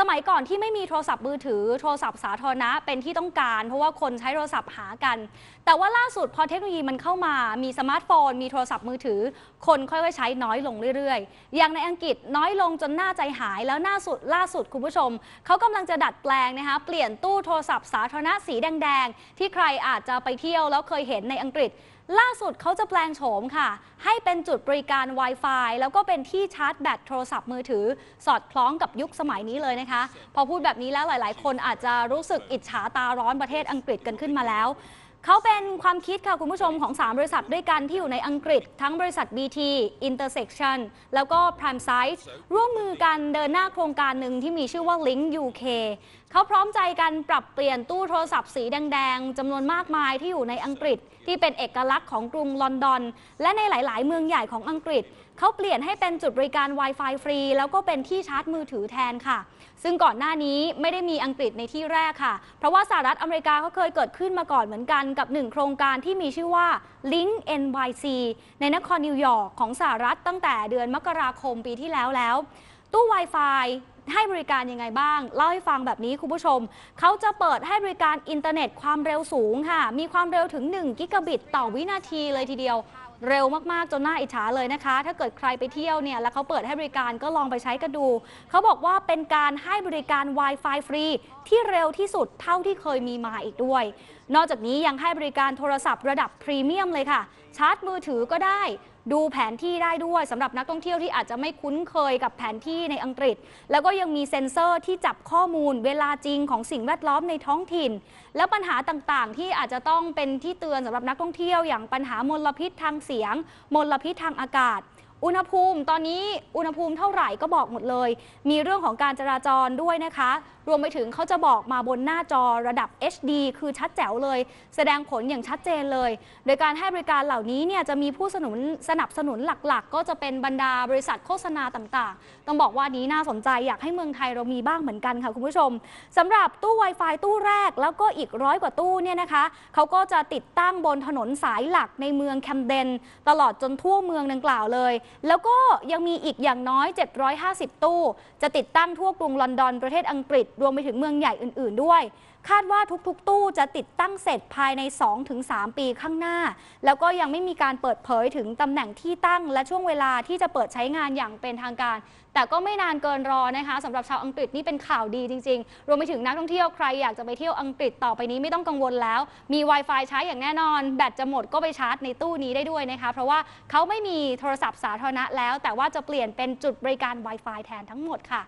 สมัยก่อนที่ไม่มีโทรศัพท์มือถือ โทรศัพท์สาธารณะเป็นที่ต้องการ เพราะว่าคนใช้โทรศัพท์หากัน แต่ว่าล่าสุดพอเทคโนโลยีมันเข้ามา มีสมาร์ทโฟน มีโทรศัพท์มือถือ คนค่อยๆใช้น้อยลงเรื่อยๆ อย่างในอังกฤษน้อยลงจนหน่าใจหายแล้วล่าสุดล่าสุดคุณผู้ชม เขากำลังจะดัดแปลงนะคะเปลี่ยนตู้โทรศัพท์สาธารณะสีแดง ๆ ที่ใครอาจจะไปเที่ยวแล้วเคยเห็นในอังกฤษ ล่าสุดเขาจะแปลงโฉมค่ะ ให้เป็นจุดบริการ Wi-Fi แล้วก็เป็นที่ชาร์จแบตโทรศัพท์มือถือ สอดคล้องกับยุคสมัยนี้เลยนะคะ พอพูดแบบนี้แล้วหลาย ๆ คนอาจจะรู้สึกอิจฉาตาร้อนประเทศอังกฤษกันขึ้นมาแล้ว เขาเป็นความคิดค่ะคุณผู้ชมของ 3 บริษัทด้วยกันที่อยู่ในอังกฤษ ทั้งบริษัท BT Intersection แล้วก็ Prime Size ร่วมมือกันเดินหน้าโครงการหนึ่งที่มีชื่อว่า Link UK เขาพร้อมใจกันปรับเปลี่ยนตู้โทรศัพท์สีแดงๆจำนวนมากมายที่อยู่ในอังกฤษ ที่เป็นเอกลักษณ์ของกรุงลอนดอน และในหลาย ๆ เมืองใหญ่ของอังกฤษ เขาเปลี่ยนให้เป็นจุดบริการ Wi-Fi ฟรี แล้วก็เป็นที่ชาร์จมือถือแทนค่ะ ซึ่งก่อนหน้านี้ไม่ได้มีอังกฤษในที่แรกค่ะ เพราะว่าสหรัฐอเมริกาเขาเคยเกิดขึ้นมาก่อนเหมือนกันกับหนึ่งโครงการที่มีชื่อว่า Link NYC ในนครนิวยอร์กของสหรัฐตั้งแต่เดือนมกราคมปีที่แล้วแล้ว ตู้ Wi-Fi ให้บริการยังไงบ้าง เล่าให้ฟังแบบนี้คุณผู้ชม เขาจะเปิดให้บริการอินเทอร์เน็ตความเร็วสูงค่ะ มีความเร็วถึง 1 กิกะบิตต่อวินาทีเลยทีเดียว เร็วมากๆ จนน่าอิจฉาเลยนะคะ ถ้าเกิดใครไปเที่ยวเนี่ยแล้วเขาเปิดให้บริการก็ลองไปใช้กันดู เขาบอกว่าเป็นการให้บริการ Wi-Fi ฟรี ที่เร็วที่สุดเท่าที่เคยมีมาอีกด้วย นอกจากนี้ยังให้บริการโทรศัพท์ระดับพรีเมียมเลยค่ะ ชาร์จมือถือก็ได้ ดูแผนที่ได้ด้วยสำหรับนักท่องเที่ยวที่อาจจะไม่คุ้นเคยกับแผนที่ในอังกฤษ แล้วก็ยังมีเซ็นเซอร์ที่จับข้อมูลเวลาจริงของสิ่งแวดล้อมในท้องถิ่น แล้วปัญหาต่างๆ ที่อาจจะต้องเป็นที่เตือนสำหรับนักท่องเที่ยวอย่างปัญหามลพิษทางเสียง มลพิษทางอากาศ อุณหภูมิตอนนี้อุณหภูมิเท่าไหร่ก็บอกหมดเลย มีเรื่องของการจราจรด้วยนะคะ รวมไปถึงเขาจะบอกมาบนหน้าจอระดับ HD คือชัดแจ๋วเลย แสดงผลอย่างชัดเจนเลย โดยการให้บริการเหล่านี้เนี่ยจะมีผู้สนุนสนับสนุนหลักๆ ก็จะเป็นบรรดาบริษัทโฆษณาต่างๆ ต้องบอกว่านี้น่าสนใจอยากให้เมืองไทยเรามีบ้างเหมือนกันค่ะคุณผู้ชมสำหรับตู้ Wi-Fi ตู้แรกแล้วก็อีกร้อยกว่าตู้เนี่ยนะคะเขาก็จะติดตั้งบนถนนสายหลักในเมืองแคมเดนตลอดจนทั่วเมืองดังกล่าวเลยแล้วก็ยังมีอีกอย่างน้อย 750 ตู้ จะติดตั้งทั่วกรุงลอนดอนประเทศอังกฤษ รวมไปถึงเมืองใหญ่อื่น ๆ ด้วยคาดว่าทุกๆ ตู้จะติดตั้งเสร็จภายใน 2-3 ปีข้างหน้า แล้วก็ยังไม่มีการเปิดเผยถึงตำแหน่งที่ตั้ง และช่วงเวลาที่จะเปิดใช้งานอย่างเป็นทางการ แต่ก็ไม่นานเกินรอนะคะสำหรับชาวอังกฤษนี่เป็นข่าวดีจริง ๆ รวมไปถึงนักท่องเที่ยวใครอยากจะไปเที่ยวอังกฤษต่อไปนี้ไม่ต้องกังวลแล้ว มี Wi-Fi ใช้อย่างแน่นอน แบตจะหมดก็ไปชาร์จในตู้นี้ได้ด้วยนะคะ เพราะว่าเขาไม่มีโทรศัพท์สาธารณะแล้ว แต่ว่าจะเปลี่ยนเป็นจุดบริการ Wi-Fi แทนทั้งหมดค่ะ